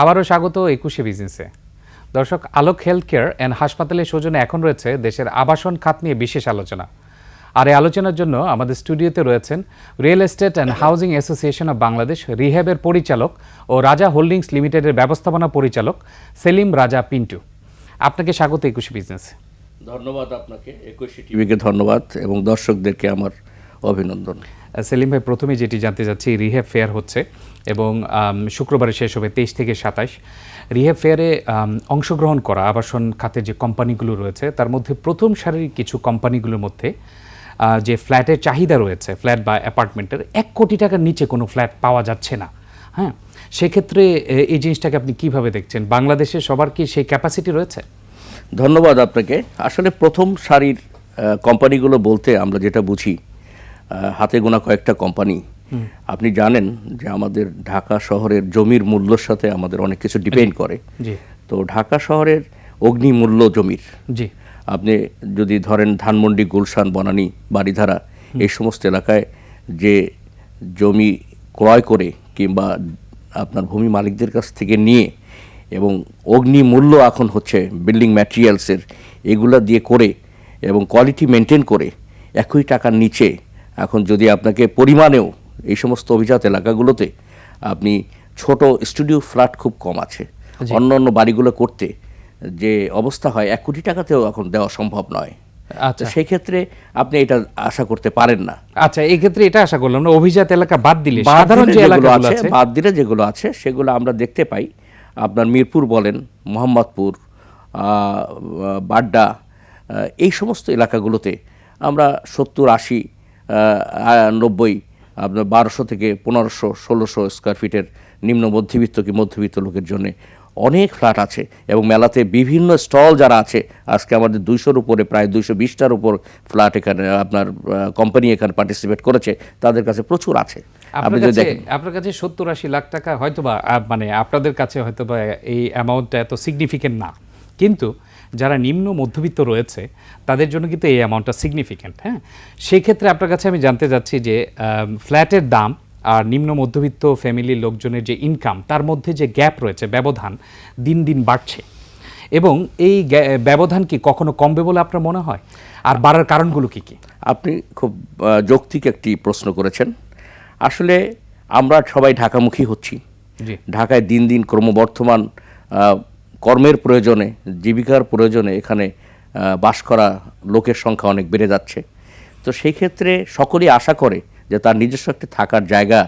আবারও স্বাগত একুশে বিজনেসে। দর্শক, আলোক হেলথ কেয়ার অ্যান্ড হাসপাতালের সৌজন্যে এখন রয়েছে দেশের আবাসন খাত নিয়ে বিশেষ আলোচনা। আর এই আলোচনার জন্য আমাদের স্টুডিওতে রয়েছেন real estate and housing association of Bangladesh রিহ্যাবের পরিচালক ও রাজা হোল্ডিংস লিমিটেডের ব্যবস্থাপনা পরিচালক সেলিম রাজা পিন্টু। আপনাকে স্বাগত একুশে বিজনেসে। ধন্যবাদ আপনাকে। একুশে টিভিকে ধন্যবাদ এবং দর্শকদেরকে আমার অভিনন্দন। সেলিম ভাই প্রথমে যেটি জানতে চাচ্ছি রিহ্যাব ফেয়ার হচ্ছে এবং শুক্রবারে শেষ হবে তেইশ থেকে সাতাশ। রিহ্যাব ফেয়ারে অংশগ্রহণ করা আবাসন খাতে যে কোম্পানিগুলো রয়েছে তার মধ্যে প্রথম সারির কিছু কোম্পানিগুলোর মধ্যে যে ফ্ল্যাটের চাহিদা রয়েছে ফ্ল্যাট বা অ্যাপার্টমেন্টের এক কোটি টাকার নিচে কোনো ফ্ল্যাট পাওয়া যাচ্ছে না। হ্যাঁ সেক্ষেত্রে এই জিনিসটাকে আপনি কীভাবে দেখছেন? বাংলাদেশে সবার কি সেই ক্যাপাসিটি রয়েছে? ধন্যবাদ আপনাকে। আসলে প্রথম সারির কোম্পানিগুলো বলতে আমরা যেটা বুঝি হাতে গোনা কয়েকটা কোম্পানি আপনি জানেন যে আমাদের ঢাকা শহরের জমির মূল্যর সাথে আমাদের অনেক কিছু ডিপেন্ড করে। তো ঢাকা শহরের অগ্নি মূল্য জমির জি। আপনি যদি ধরেন ধানমন্ডি গুলশান বনানী বাড়িধারা এই সমস্ত এলাকায় যে জমি ক্রয় করে কিংবা আপনার ভূমি মালিকদের কাছ থেকে নিয়ে এবং অগ্নি মূল্য এখন হচ্ছে বিল্ডিং ম্যাটেরিয়ালসের এগুলা দিয়ে করে এবং কোয়ালিটি মেনটেন করে একই টাকার নিচে এখন যদি আপনাকে পরিমাণেও এই সমস্ত অভিজাত এলাকাগুলোতে আপনি ছোট স্টুডিও ফ্ল্যাট খুব কম আছে অন্য অন্য বাড়িগুলো করতে যে অবস্থা হয় এক কোটি টাকাতেও এখন দেওয়া সম্ভব নয়। আচ্ছা। সেই ক্ষেত্রে আপনি এটা আশা করতে পারেন না। আচ্ছা এই ক্ষেত্রে এটা আশা করলাম না অভিজাত এলাকা বাদ দিলে সাধারণ যে এলাকাগুলো আছে বাদ দিলে যেগুলো আছে সেগুলো আমরা দেখতে পাই। আপনার মিরপুর বলেন মোহাম্মদপুর বাড্ডা এই সমস্ত এলাকাগুলোতে আমরা সত্তর আশি নব্বই আপনার বারোশো থেকে পনেরোশো ষোলোশো স্কোয়ার ফিটের নিম্ন মধ্যবিত্ত কি মধ্যবিত্ত লোকের জন্য অনেক ফ্ল্যাট আছে এবং মেলাতে বিভিন্ন স্টল যারা আছে আজকে আমাদের দুইশোর উপরে প্রায় দুইশো বিশটার উপর ফ্ল্যাট এখানে আপনার কোম্পানি এখানে পার্টিসিপেট করেছে তাদের কাছে প্রচুর আছে। আপনি আপনার যদি কাছে আপনার কাছে সত্তর আশি লাখ টাকা হয়তোবা মানে আপনাদের কাছে হয়তোবা এই অ্যামাউন্টটা এত সিগনিফিকেন্ট না। কিন্তু যারা নিম্ন মধ্যবিত্ত রয়েছে তাদের জন্য কিন্তু এই অ্যামাউন্টটা সিগনিফিকেন্ট হ্যাঁ? সেই ক্ষেত্রে আপনার কাছে আমি জানতে চাচ্ছি যে ফ্ল্যাটের দাম আর নিম্ন মধ্যবিত্ত ফ্যামিলির লোকজনের যে ইনকাম তার মধ্যে যে গ্যাপ রয়েছে ব্যবধান দিন দিন বাড়ছে। এবং এই ব্যবধান কি কখনো কমবে বলে আপনার মনে হয়? আর বাড়ার কারণগুলো কি কি? আপনি খুব যৌক্তিক একটি প্রশ্ন করেছেন। আসলে আমরা সবাই ঢাকামুখী হচ্ছি। ঢাকায় দিন দিন ক্রমবর্ধমান কর্মের প্রয়োজনে জীবিকার প্রয়োজনে এখানে বাস করা লোকের সংখ্যা অনেক বেড়ে যাচ্ছে। তো সেই ক্ষেত্রে সকলেই আশা করে যে তার নিজস্ব একটি থাকার জায়গা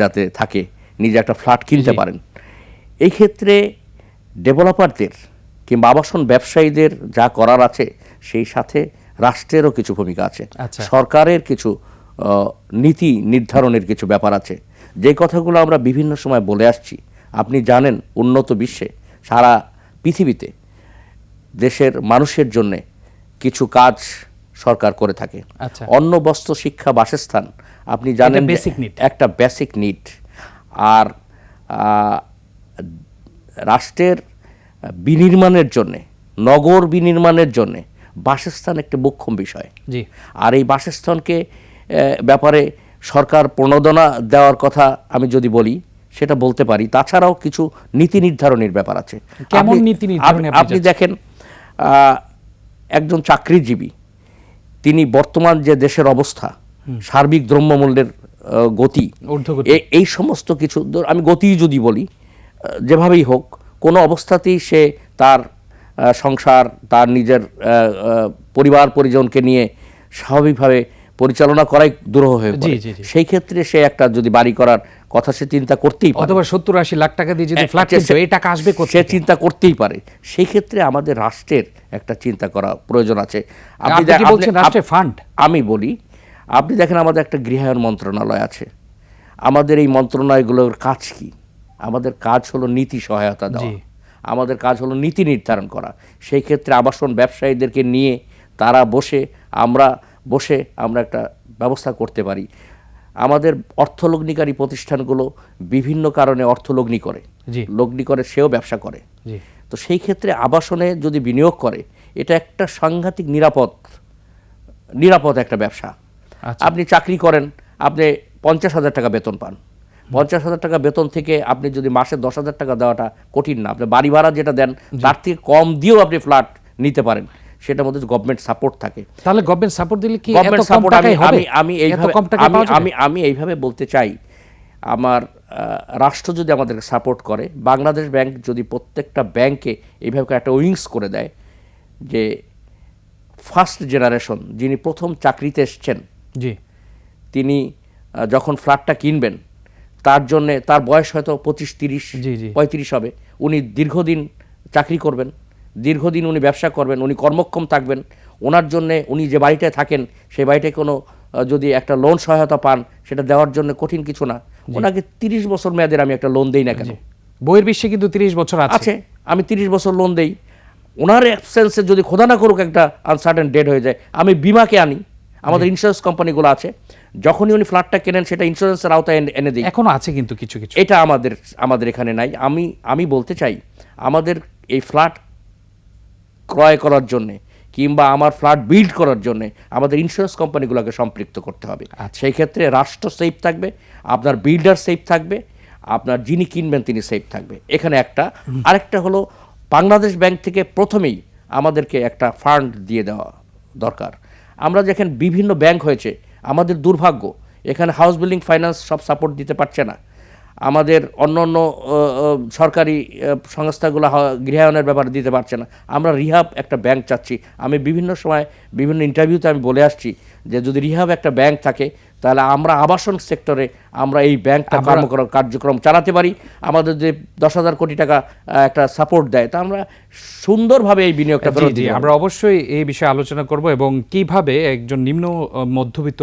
যাতে থাকে নিজে একটা ফ্ল্যাট কিনতে পারেন। এই ক্ষেত্রে ডেভেলপারদের কিংবা আবাসন ব্যবসায়ীদের যা করার আছে সেই সাথে রাষ্ট্রেরও কিছু ভূমিকা আছে। আচ্ছা। সরকারের কিছু নীতি নির্ধারণের কিছু ব্যাপার আছে। যে কথাগুলো আমরা বিভিন্ন সময় বলে আসছি আপনি জানেন উন্নত বিশ্বে সারা পৃথিবীতে দেশের মানুষের জন্য কিছু কাজ সরকার করে থাকে আচ্ছা। অন্ন বস্ত্র শিক্ষা বাসস্থান আপনি জানেন। একটা বেসিক নিড আর রাষ্ট্রের বিনির্মাণের জন্যে নগর বিনির্মাণের জন্যে বাসস্থান একটি মুখ্য বিষয় জি আর এই বাসস্থানকে ব্যাপারে সরকার প্রণোদনা দেওয়ার কথা আমি যদি বলি সেটা বলতে পারি। তাছাড়াও কিছু নীতি নির্ধারণের ব্যাপার আছে। কেমন আপনি- নীতি আপনি- দেখেন একজন চাকরিজীবী তিনি বর্তমান যে দেশের অবস্থা সার্বিক দ্রব্যমূল্যের গতি এই সমস্ত কিছু আমি গতি যদি বলি যেভাবেই হোক কোনো অবস্থাতেই সে তার সংসার তার নিজের পরিবার পরিজনকে নিয়ে স্বাভাবিকভাবে পরিচালনা করাই দুরূহ হয়ে পড়ে। সেই ক্ষেত্রে সে একটা যদি বাড়ি করার কথা সে চিন্তা করতেই পারে। অথবা সত্তর আশি লাখ টাকা দিয়ে যদি ফ্ল্যাট এই টাকা আসবে সে চিন্তা করতেই পারে। সেই ক্ষেত্রে আমাদের রাষ্ট্রের একটা চিন্তা করা প্রয়োজন আছে। আপনি কি বলছেন রাষ্ট্রের ফান্ড আমি বলি আপনি দেখেন আমাদের একটা গৃহায়ণ মন্ত্রণালয় আছে। আমাদের এই মন্ত্রণালয়গুলোর কাজ কি? আমাদের কাজ হলো নীতি সহায়তা দেওয়া। আমাদের কাজ হলো নীতি নির্ধারণ করা। সেই ক্ষেত্রে আবাসন ব্যবসায়ীদেরকে নিয়ে তারা বসে আমরা বসে আমরা একটা ব্যবস্থা করতে পারি। আমাদের অর্থলগ্নিকারী প্রতিষ্ঠানগুলো বিভিন্ন কারণে অর্থলগ্নি করে। লগ্নি করে সেও ব্যবসা করে। তো সেই ক্ষেত্রে আবাসনে যদি বিনিয়োগ করে এটা একটা সাংঘাতিক নিরাপদ নিরাপদ একটা ব্যবসা। আচ্ছা। আপনি চাকরি করেন আপনি পঞ্চাশ হাজার টাকা বেতন পান। পঞ্চাশ হাজার টাকা বেতন থেকে আপনি যদি মাসে দশ হাজার টাকা দেওয়াটা কঠিন না। আপনি বাড়ি ভাড়া যেটা দেন তার থেকে কম দিয়েও আপনি ফ্ল্যাট নিতে পারেন। সেটার মধ্যে গভর্নমেন্ট সাপোর্ট থাকে। তাহলে গভর্নমেন্ট সাপোর্ট দিলে কি এত গভর্নমেন্ট কম সাপোর্ট আমি আমি আমি এইভাবে আমি আমি এইভাবে বলতে চাই আমার রাষ্ট্র যদি আমাদেরকে সাপোর্ট করে বাংলাদেশ ব্যাংক যদি প্রত্যেকটা ব্যাংকে এইভাবে একটা উইংস করে দেয় যে ফার্স্ট জেনারেশন যিনি প্রথম চাকরিতে এসছেন জি। তিনি যখন ফ্ল্যাটটা কিনবেন তার জন্যে তার বয়স হয়তো পঁচিশ তিরিশ। পঁয়ত্রিশ হবে উনি দীর্ঘদিন চাকরি করবেন। দীর্ঘদিন উনি ব্যবসা করবেন উনি কর্মক্ষম থাকবেন ওনার জন্যে উনি যে বাড়িটায় থাকেন সেই বাড়িটায় কোনো যদি একটা লোন সহায়তা পান সেটা দেওয়ার জন্য কঠিন কিছু না। ওনাকে তিরিশ বছর মেয়াদের আমি একটা লোন দেই না কেন? বইয়ের বিশ্বে কিন্তু তিরিশ বছর আছে। আমি তিরিশ বছর লোন দেই। ওনার অ্যাবসেন্সে যদি খোদা না করুক একটা আনসার্টেন ডেট হয়ে যায় আমি বিমাকে আনি। আমাদের ইন্স্যুরেন্স কোম্পানিগুলো আছে। যখনই উনি ফ্ল্যাটটা কেনেন সেটা ইন্স্যুরেন্সের আওতায় এনে- এনে দিই। এখনও আছে কিন্তু কিছু কিছু। এটা আমাদের আমাদের এখানে নাই। আমি আমি বলতে চাই আমাদের এই ফ্ল্যাট ক্রয় করার জন্যে কিংবা আমার ফ্ল্যাট বিল্ড করার জন্যে আমাদের ইন্স্যুরেন্স কোম্পানিগুলোকে সম্পৃক্ত করতে হবে। সেই ক্ষেত্রে রাষ্ট্র সেফ থাকবে আপনার বিল্ডার সেফ থাকবে আপনার যিনি কিনবেন তিনি সেফ থাকবে। এখানে একটা। আরেকটা হলো বাংলাদেশ ব্যাংক থেকে প্রথমেই আমাদেরকে একটা ফান্ড দিয়ে দেওয়া দরকার। আমরা যেখানে বিভিন্ন ব্যাংক হয়েছে আমাদের দুর্ভাগ্য এখানে হাউস বিল্ডিং ফাইন্যান্স সব সাপোর্ট দিতে পারছে না। আমাদের অন্য অন্য সরকারি সংস্থাগুলো গৃহায়নের ব্যাপারে দিতে পারছে না। আমরা রিহাব একটা ব্যাংক চাচ্ছি। আমি বিভিন্ন সময় বিভিন্ন ইন্টারভিউতে আমি বলে আসছি যে যদি রিহাব একটা ব্যাংক থাকে তাহলে আমরা আবাসন সেক্টরে আমরা এই ব্যাংকটা কর্মক্রম কার্যক্রম চালাতে পারি। আমাদের যে দশ হাজার কোটি টাকা একটা সাপোর্ট দেয় তা আমরা সুন্দরভাবে এই বিনিয়োগটা। আমরা অবশ্যই এই বিষয়ে আলোচনা করব এবং কীভাবে একজন নিম্ন মধ্যবিত্ত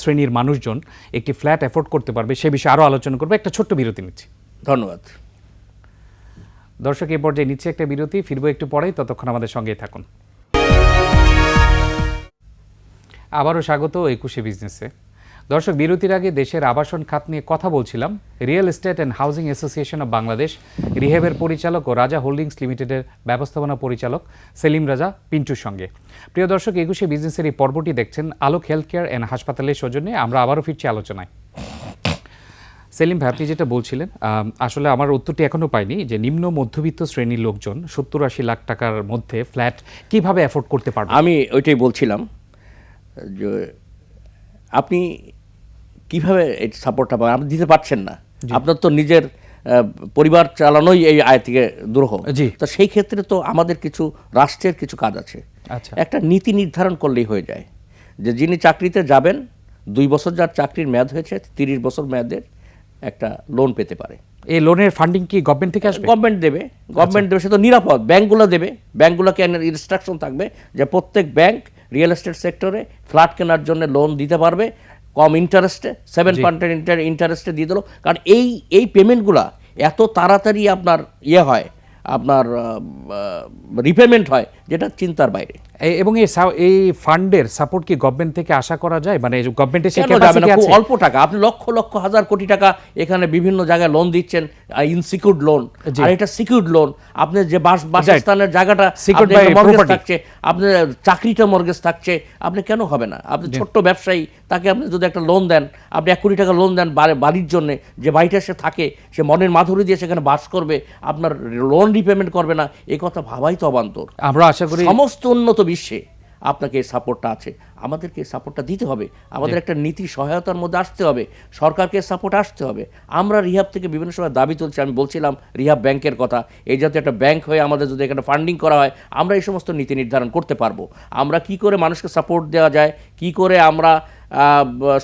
শ্রেণির মানুষজন একটি ফ্ল্যাট অ্যাফোর্ড করতে পারবে সে বিষয়ে আরও আলোচনা করবে। একটা ছোট্ট বিরতি নিচ্ছি। ধন্যবাদ। দর্শক এই পর্যায়ে নিচ্ছে একটা বিরতি ফিরবো একটু পরেই ততক্ষণ আমাদের সঙ্গেই থাকুন। আবারও স্বাগত একুশে বিজনেসে দর্শক, বিরতির আগে দেশের আবাসন খাত নিয়ে কথা বলছিলাম। Real estate and housing association of Bangladesh রিহেবের পরিচালক ও রাজা হোল্ডিংস লিমিটেডের ব্যবস্থাপনা পরিচালক সেলিম রাজা পিন্টুর সঙ্গে। প্রিয় দর্শক, একুশে বিজনেসের এই পর্বটি দেখছেন আলোক হেলথ কেয়ার অ্যান্ড হাসপাতালের সৌজন্যে। আমরা আবারও ফিরছি আলোচনায়। সেলিম ভাই, আপনি যেটা বলছিলেন আসলে আমার উত্তরটি এখনও পাইনি যে নিম্ন মধ্যবিত্ত শ্রেণির লোকজন সত্তর আশি লাখ টাকার মধ্যে ফ্ল্যাট কীভাবে অ্যাফোর্ড করতে পারবে? আমি ওইটাই বলছিলাম যে আপনি কীভাবে এই সাপোর্টটা পাবেন? আপনি দিতে পারছেন না। আপনার তো নিজের পরিবার চালানোই এই আয় থেকে দুরূহ জি। তো সেই ক্ষেত্রে তো আমাদের কিছু রাষ্ট্রের কিছু কাজ আছে। আচ্ছা। একটা নীতি নির্ধারণ করলেই হয়ে যায়। যে যিনি চাকরিতে যাবেন দুই বছর যার চাকরির মেয়াদ হয়েছে তিরিশ বছর মেয়াদের একটা লোন পেতে পারে। এই লোনের ফান্ডিং কি গভর্নমেন্ট থেকে আসবে? গভর্নমেন্ট দেবে। গভর্নমেন্ট দেবে সে তো নিরাপদ। ব্যাংকগুলো দেবে। ব্যাংকগুলোকে ইনস্ট্রাকশন থাকবে যে প্রত্যেক ব্যাংক রিয়েল এস্টেট সেক্টরে ফ্ল্যাট কেনার জন্য লোন দিতে পারবে। কম ইন্টারেস্টে সেভেন পার্সেন্ট ইন্টারেস্টে দিয়ে দিল। কারণ এই এই পেমেন্টগুলা এত তাড়াতাড়ি আপনার ইয়ে হয় আপনার রিপেমেন্ট হয় যেটা চিন্তার বাইরে। এবং এই এই ফান্ডের সাপোর্ট কি গভর্নমেন্ট থেকে আশা করা যায়? মানে গভর্নমেন্টের সে কেন যাবে না? ক্যাপাসিটি আছে। অল্প টাকা। আপনি লক্ষ লক্ষ হাজার কোটি টাকা এখানে বিভিন্ন জায়গায় লোন দিচ্ছেন ইনসিকিউর্ড লোন আর এটা সিকিউর্ড লোন আপনি যে বাস বাসস্থানের জায়গাটা মর্গেজ থাকছে আপনার চাকরিটা মর্গেজ থাকছে আপনি কেন হবে না? আপনি ছোট্ট ব্যবসায়ী তাকে আপনি যদি একটা লোন দেন আপনি এক কোটি টাকা লোন দেন বাড়ির জন্য যে বাড়িটা সে থাকে সে মনের মাধুরী দিয়ে সেখানে বাস করবে আপনার লোন রিপেমেন্ট করবে না এই কথা ভাবাই তো অবান্তর। আমরা আশা করি সমস্ত উন্নত বিশ্বে আপনাকে এই সাপোর্টটা আছে। আমাদেরকে এই সাপোর্টটা দিতে হবে। আমাদের একটা নীতি সহায়তার মধ্যে আসতে হবে। সরকারকে সাপোর্ট আসতে হবে। আমরা রিহাব থেকে বিভিন্ন সময় দাবি তুলছি। আমি বলছিলাম রিহাব ব্যাংকের কথা। এই যাতে একটা ব্যাংক হয়ে আমাদের যদি এখানে ফান্ডিং করা হয় আমরা এই সমস্ত নীতি নির্ধারণ করতে পারব। আমরা কি করে মানুষকে সাপোর্ট দেওয়া যায়? কি করে আমরা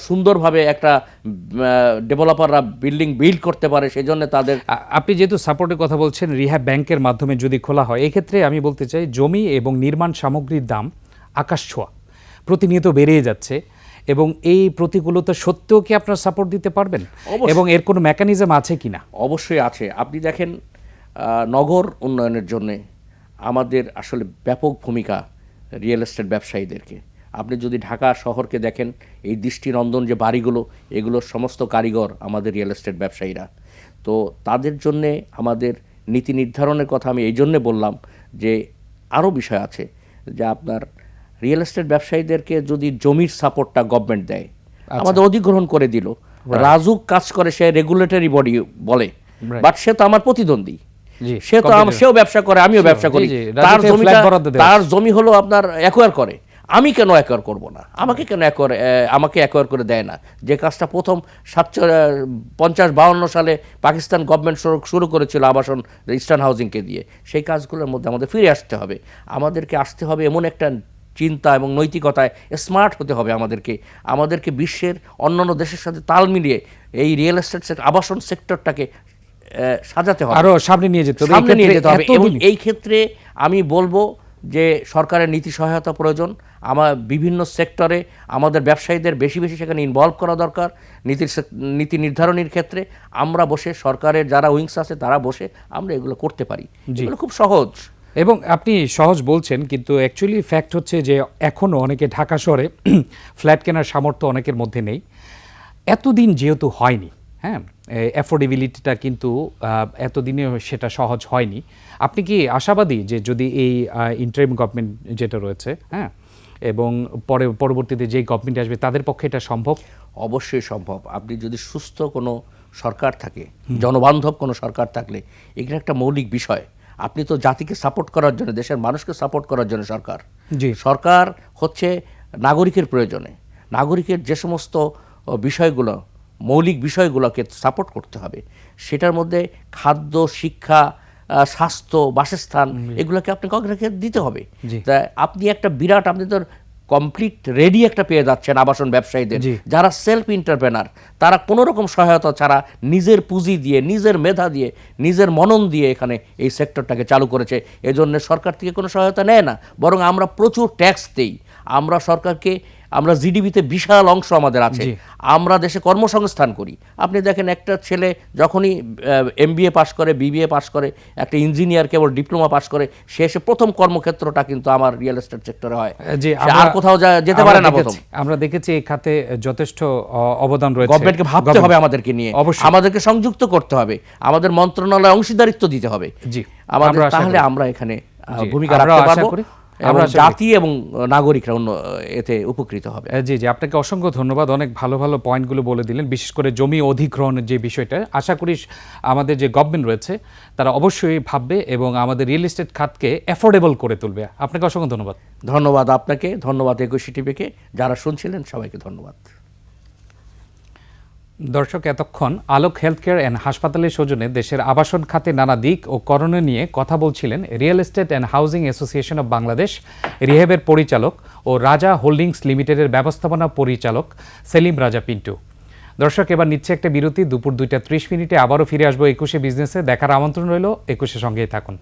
সুন্দরভাবে একটা ডেভেলপাররা বিল্ডিং বিল্ড করতে পারে সেই জন্য তাদের আপনি যেহেতু সাপোর্টের কথা বলছেন রিহ্যাব ব্যাংকের মাধ্যমে যদি খোলা হয় এক্ষেত্রে আমি বলতে চাই জমি এবং নির্মাণ সামগ্রীর দাম আকাশ ছোঁয়া। প্রতিনিয়ত বেড়েই যাচ্ছে এবং এই প্রতিকূলতা সত্ত্বেও কি আপনারা সাপোর্ট দিতে পারবেন? এবং এর কোনো মেকানিজম আছে কিনা? অবশ্যই আছে। আপনি দেখেন নগর উন্নয়নের জন্যে আমাদের আসলে ব্যাপক ভূমিকা রিয়েল এস্টেট ব্যবসায়ীদেরকে। আপনি যদি ঢাকা শহরকে দেখেন এই দৃষ্টিনন্দন যে বাড়িগুলো এগুলোর সমস্ত কারিগর আমাদের রিয়েল এস্টেট ব্যবসায়ীরা। তো তাদের জন্যে আমাদের নীতি নির্ধারণের কথা আমি এই জন্যে বললাম যে আরও বিষয় আছে যে আপনার রিয়েল এস্টেট ব্যবসায়ীদেরকে যদি জমির সাপোর্টটা গভর্নমেন্ট দেয় আমাদের অধিগ্রহণ করে দিল। রাজুক কাজ করে সে রেগুলেটরি বডি বলে। বাট সে তো আমার প্রতিদ্বন্দ্বী। সে তো সেও ব্যবসা করে আমিও ব্যবসা করি। তার দেওয়া তার জমি হলো আপনার অ্যাকোয়ার করে। আমি কেন অ্যাকোয়ার করব না? আমাকে কেন অ্যাকোয়ার আমাকে অ্যাকোয়ার করে দেয় না? যে কাজটা প্রথম সাতশো পঞ্চাশ বাউন্ন সালে পাকিস্তান গভর্নমেন্ট শুরু করেছিল আবাসন ইস্টার্ন হাউজিংকে দিয়ে সেই কাজগুলোর মধ্যে আমাদের ফিরে আসতে হবে। আমাদেরকে আসতে হবে এমন একটা চিন্তা এবং নৈতিকতায় স্মার্ট হতে হবে আমাদেরকে। আমাদেরকে বিশ্বের অন্যান্য দেশের সাথে তাল মিলিয়ে এই রিয়েল এস্টেট সেক্টর আবাসন সেক্টরটাকে সাজাতে হবে। আরও সামনে নিয়ে যেতে হবে সামনে নিয়ে যেতে হবে। এবং এই ক্ষেত্রে আমি বলব যে সরকারের নীতি সহায়তা প্রয়োজন আমার বিভিন্ন সেক্টরে আমাদের ব্যবসায়ীদের বেশি বেশি সেখানে ইনভলভ করা দরকার নীতির নীতি নির্ধারণের ক্ষেত্রে আমরা বসে সরকারের যারা উইংস আছে তারা বসে আমরা এগুলো করতে পারি। এগুলো খুব সহজ। এবং আপনি সহজ বলছেন কিন্তু অ্যাকচুয়ালি ফ্যাক্ট হচ্ছে যে এখনও অনেকে ঢাকা শহরে ফ্ল্যাট কেনার সামর্থ্য অনেকের মধ্যে নেই। এতদিন যেহেতু হয়নি হ্যাঁ অ্যাফোর্ডেবিলিটিটা কিন্তু এতদিনে সেটা সহজ হয়নি। আপনি কি আশাবাদী যে যদি এই ইন্টারিম গভর্নমেন্ট যেটা রয়েছে হ্যাঁ এবং পরে পরবর্তীতে যেই গভর্নমেন্ট আসবে তাদের পক্ষে এটা সম্ভব? অবশ্যই সম্ভব। আপনি যদি সুস্থ কোনো সরকার থাকে জনবান্ধব কোনো সরকার থাকলে এখানে একটা মৌলিক বিষয়। আপনি তো জাতিকে সাপোর্ট করার জন্য দেশের মানুষকে সাপোর্ট করার জন্য সরকার। জি। সরকার হচ্ছে নাগরিকের প্রয়োজনে। নাগরিকের যে সমস্ত বিষয়গুলো মৌলিক বিষয়গুলোকে সাপোর্ট করতে হবে। সেটার মধ্যে খাদ্য শিক্ষা স্বাস্থ্য বাসস্থান এগুলোকে আপনাকে অগ্রাধিকার দিতে হবে। তা আপনি একটা বিরাট আপনি তো কমপ্লিট রেডি একটা পেয়ে যাচ্ছেন আবাসন ব্যবসায়ীদের। যারা সেলফ ইন্টারপ্রেনার তারা কোনো রকম সহায়তা ছাড়া নিজের পুঁজি দিয়ে নিজের মেধা দিয়ে নিজের মনন দিয়ে এখানে এই সেক্টরটাকে চালু করেছে। এজন্য সরকার থেকে কোনো সহায়তা নেয় না। বরং আমরা প্রচুর ট্যাক্স দিই। আমরা সরকারকে আমরা জিডিপিতে বিশাল অংশ আমাদের আছে। আমরা দেশে কর্মসংস্থান করি। আপনি দেখেন একটা ছেলে যখনই এমবিএ পাশ করে বিবিএ পাশ করে একটা ইঞ্জিনিয়ার কেবল ডিপ্লোমা পাশ করে সে এসে প্রথম কর্মক্ষেত্রটা কিন্তু আমার রিয়েল এস্টেট সেক্টরে হয়। যে আর কোথাও যেতে পারে না প্রথম। দেখেছি- আমরা দেখেছি এই খাতে যথেষ্ট অবদান রয়েছে। গভর্নমেন্টকে ভাবতে হবে আমাদেরকে নিয়ে। অবশ্যই। আমাদেরকে সংযুক্ত করতে হবে। আমাদের মন্ত্রণালয়ে অংশীদারিত্ব দিতে হবে। জি, আমাদের তাহলে আমরা এখানে ভূমিকা রাখতে পারব। আমরা জাতি এবং নাগরিকরা অন্য এতে উপকৃত হবে। জি জি আপনাকে অসংখ্য ধন্যবাদ। অনেক ভালো ভালো পয়েন্টগুলো বলে দিলেন বিশেষ করে জমি অধিগ্রহণের যে বিষয়টা। আশা করি আমাদের যে গভর্নমেন্ট রয়েছে তারা অবশ্যই ভাববে এবং আমাদের রিয়েল এস্টেট খাতকে অ্যাফোর্ডেবল করে তুলবে। আপনাকে অসংখ্য ধন্যবাদ। ধন্যবাদ আপনাকে ধন্যবাদ একুশে টিভিকে। যারা শুনছিলেন সবাইকে ধন্যবাদ। দর্শক, এতক্ষণ আলোক হেলথ কেয়ার অ্যান্ড হাসপাতালের সৌজন্যে দেশের আবাসন খাতে নানা দিক ও করণীয় নিয়ে কথা বলছিলেন real estate and housing association of Bangladesh রিহেবের পরিচালক ও রাজা হোল্ডিংস লিমিটেডের ব্যবস্থাপনা পরিচালক সেলিম রাজা পিন্টু। দর্শক, এবার নিচ্ছে একটা বিরতি। দুপুর দুইটা ত্রিশ মিনিটে আবারও ফিরে আসব একুশে বিজনেসে। দেখার আমন্ত্রণ রইল। একুশে সঙ্গেই থাকুন।